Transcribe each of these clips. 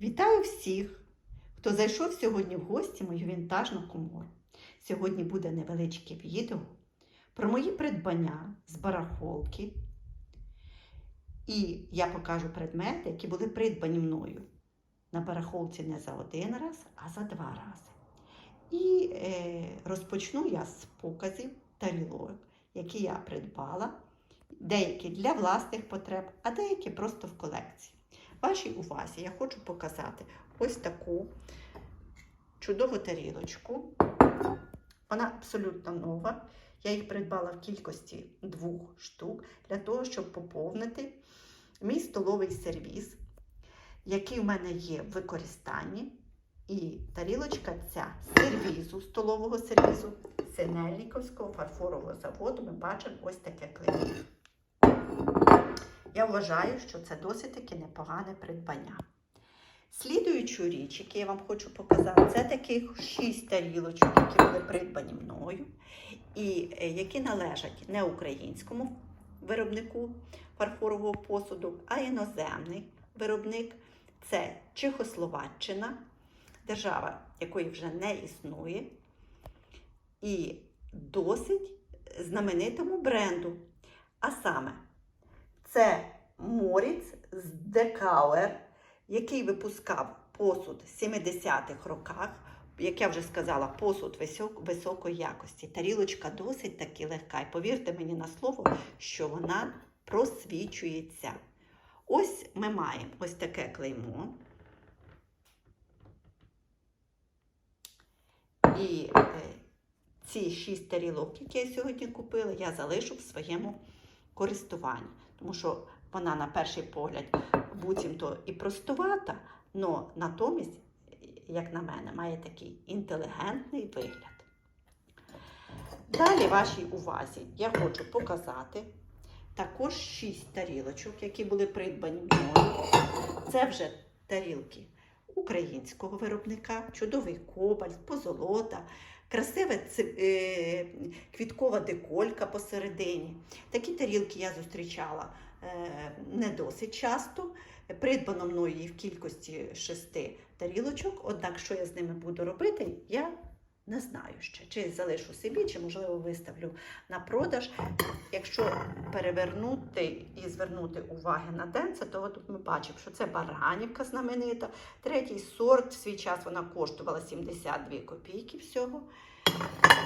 Вітаю всіх, хто зайшов сьогодні в гості мою вінтажну комору. Сьогодні буде невеличке відео про мої придбання з барахолки. І я покажу предмети, які були придбані мною на барахолці не за один раз, а за два рази. І е, розпочну я з показів тарілок, які я придбала, деякі для власних потреб, а деякі просто в колекції. Вашій увазі я хочу показати ось таку чудову тарілочку. Вона абсолютно нова. Я їх придбала в кількості двох штук для того, щоб поповнити мій столовий сервіс, який в мене є в використанні. І тарілочка ця сервізу, столового сервізу Синельниковського фарфорового заводу. Ми бачимо ось таке клеймо. Я вважаю, що це досить таки непогане придбання. Слідуючу річ, яку я вам хочу показати, це таких шість тарілочок, які були придбані мною, і е, які належать не українському виробнику фарфорового посуду, а іноземний виробник це Чехословаччина, держава, якої вже не існує, і досить знаменитому бренду. А саме, це Моріц з Декауер, який випускав посуд в 70-х роках. Як я вже сказала, посуд висок, високої якості. Тарілочка досить таки легка. І повірте мені на слово, що вона просвічується. Ось ми маємо ось таке клеймо. І е, ці шість тарілок, які я сьогодні купила, я залишу в своєму користуванні. Тому що вона, на перший погляд, буцімто і простувата, але натомість, як на мене, має такий інтелігентний вигляд. Далі вашій увазі я хочу показати також шість тарілочок, які були придбані мною. Це вже тарілки українського виробника, чудовий кобальт, позолота, красива е, квіткова деколька посередині. Такі тарілки я зустрічала е, не досить часто. Придбано мною її в кількості шести тарілочок, однак що я з ними буду робити, я не знаю ще. Чи залишу собі, чи, можливо, виставлю на продаж. Якщо перевернути і звернути уваги на денце, то тут ми бачимо, що це баранівка знаменита. Третій сорт в свій час вона коштувала 72 копійки всього.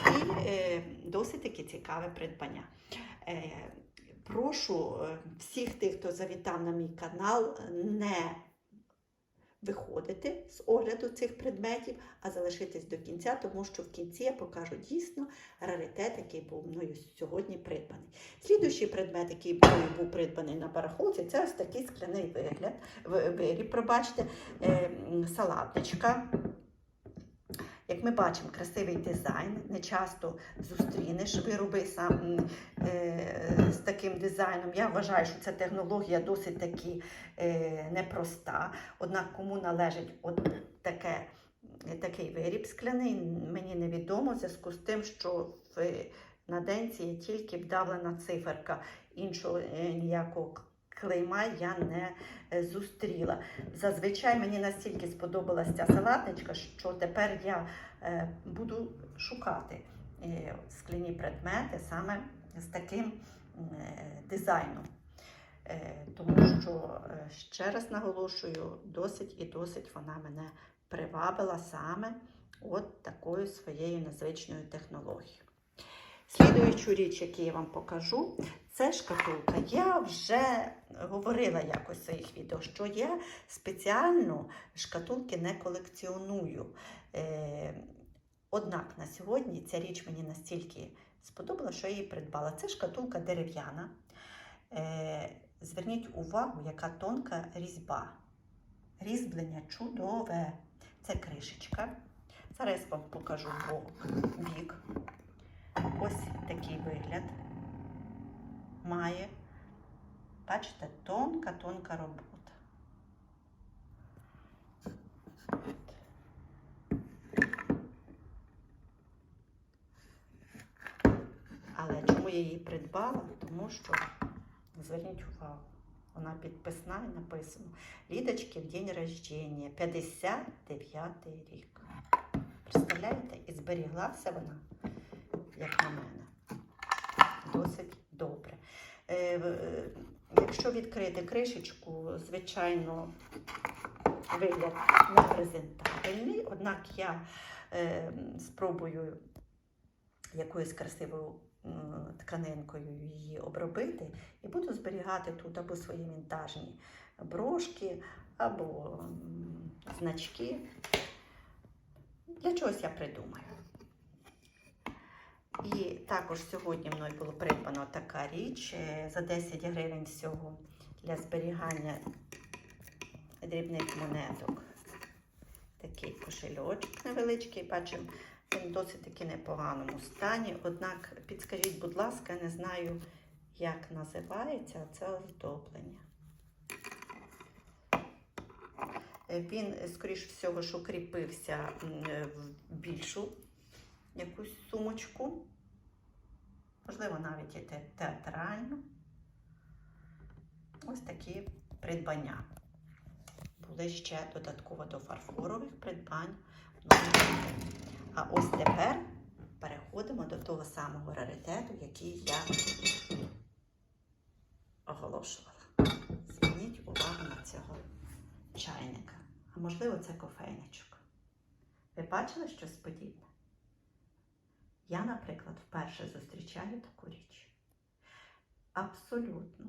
І е, досить таки цікаве придбання. Е, прошу е, всіх тих, хто завітав на мій канал, не виходити з огляду цих предметів, а залишитись до кінця, тому що в кінці я покажу дійсно раритет, який був мною сьогодні придбаний. Слідуючий предмет, який мною був придбаний на барахолці, це ось такий скляний вигляд, виріб, пробачте, е, салатничка. Як ми бачимо, красивий дизайн. Не часто зустрінеш вироби сам е, з таким дизайном. Я вважаю, що ця технологія досить таки е, непроста. Однак кому належить от таке, такий виріб скляний, мені невідомо в зв'язку з тим, що в, на денці є тільки вдавлена циферка. Іншого е, ніякого клейма я не е, зустріла. Зазвичай мені настільки сподобалася ця салатничка, що тепер я е, буду шукати е, скляні предмети саме з таким дизайном. Тому що, ще раз наголошую, досить і досить вона мене привабила саме от такою своєю незвичною технологією. Слідуючу річ, яку я вам покажу, це шкатулка. Я вже говорила якось в своїх відео, що я спеціально шкатулки не колекціоную. Е, однак на сьогодні ця річ мені настільки сподобала, що я її придбала. Це шкатулка дерев'яна. Е, зверніть увагу, яка тонка різьба. Різьблення чудове. Це кришечка. Зараз вам покажу бок- бік. Ось такий вигляд має. Бачите, тонка-тонка робота. Але чому я її придбала? Тому що, зверніть увагу, Вона підписна і написано. Лідочки в день рождения, 59 рік. Представляєте? І зберіглася вона, як на мене, досить добре. Е, е, Якщо відкрити кришечку, звичайно, вигляд не презентабельний, однак я е, спробую якоюсь красивою тканинкою її обробити і буду зберігати тут або свої вінтажні брошки, або значки. Для чогось я придумаю. І також сьогодні мною було придбано така річ е, за 10 гривень всього для зберігання дрібних монеток. Такий кошельочок невеличкий, бачимо, він досить таки непоганому стані. Однак, підскажіть, будь ласка, не знаю, як називається це оздоблення. Е, Він, скоріш всього, що кріпився е, в більшу якусь сумочку. Можливо, навіть і те- театральну. Ось такі придбання. Були ще додатково до фарфорових придбань. А ось тепер переходимо до того самого раритету, який я оголошувала. Зверніть увагу на цього чайника. А можливо, це кофейничок. Ви бачили щось подібне? Я, наприклад, вперше зустрічаю таку річ. Абсолютно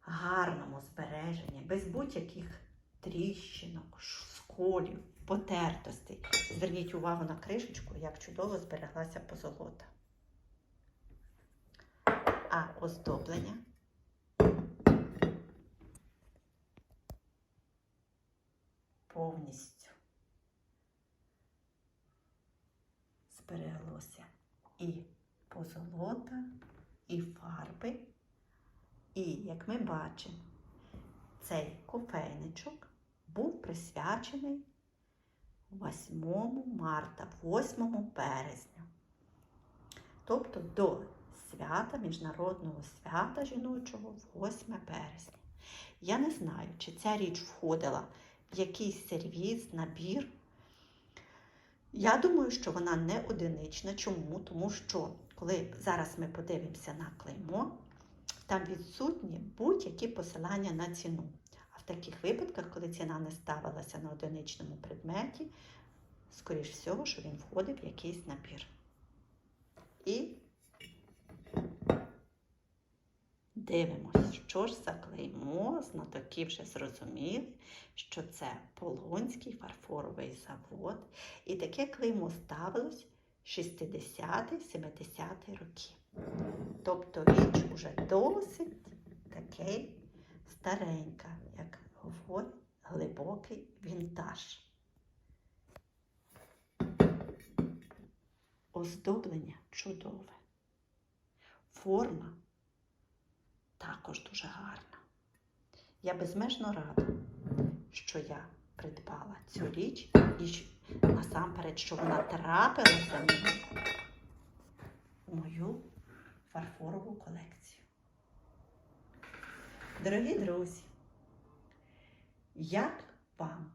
гарному збереженні, без будь-яких тріщинок, сколів, потертостей. Зверніть увагу на кришечку, як чудово збереглася позолота. А оздоблення повністю збереглося і позолота, і фарби. І, як ми бачимо, цей кофейничок був присвячений 8 марта, 8 березня. Тобто до свята, міжнародного свята жіночого 8 березня. Я не знаю, чи ця річ входила в якийсь сервіз, набір. Я думаю, що вона не одинична. Чому? Тому що, коли зараз ми подивимося на клеймо, там відсутні будь-які посилання на ціну. А в таких випадках, коли ціна не ставилася на одиничному предметі, скоріш всього, що він входив в якийсь набір. І дивимося, що ж за клеймо, знатоки вже зрозуміли, що це Полонський фарфоровий завод. І таке клеймо ставилось 60-70-ті роки. Тобто річ уже досить такий старенька, як говорить, глибокий вінтаж. Оздоблення чудове. Форма також дуже гарна. Я безмежно рада, що я придбала цю річ і насамперед, що вона трапилася у мою фарфорову колекцію. Дорогі друзі, як вам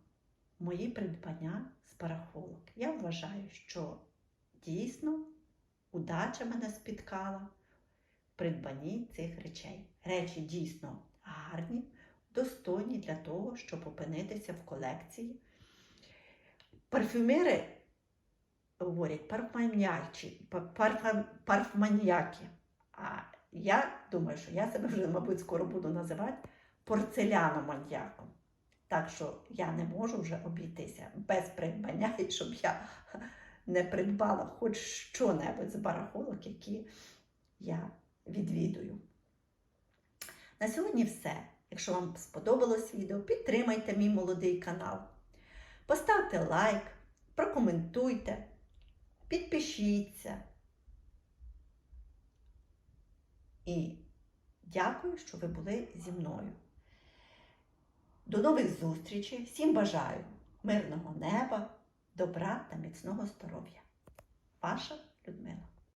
мої придбання з барахолок? Я вважаю, що дійсно удача мене спіткала придбанні цих речей. Речі дійсно гарні, достойні для того, щоб опинитися в колекції. Парфюмери говорять парфманіяки. А я думаю, що я себе вже, мабуть, скоро буду називати порцеляноманьяком. Так що я не можу вже обійтися без придбання, і щоб я не придбала хоч що-небудь з барахолок, які я відвідую. На сьогодні все. Якщо вам сподобалось відео, підтримайте мій молодий канал. Поставте лайк, прокоментуйте, підпишіться. І дякую, що ви були зі мною. До нових зустрічей. Всім бажаю мирного неба, добра та міцного здоров'я. Ваша Людмила.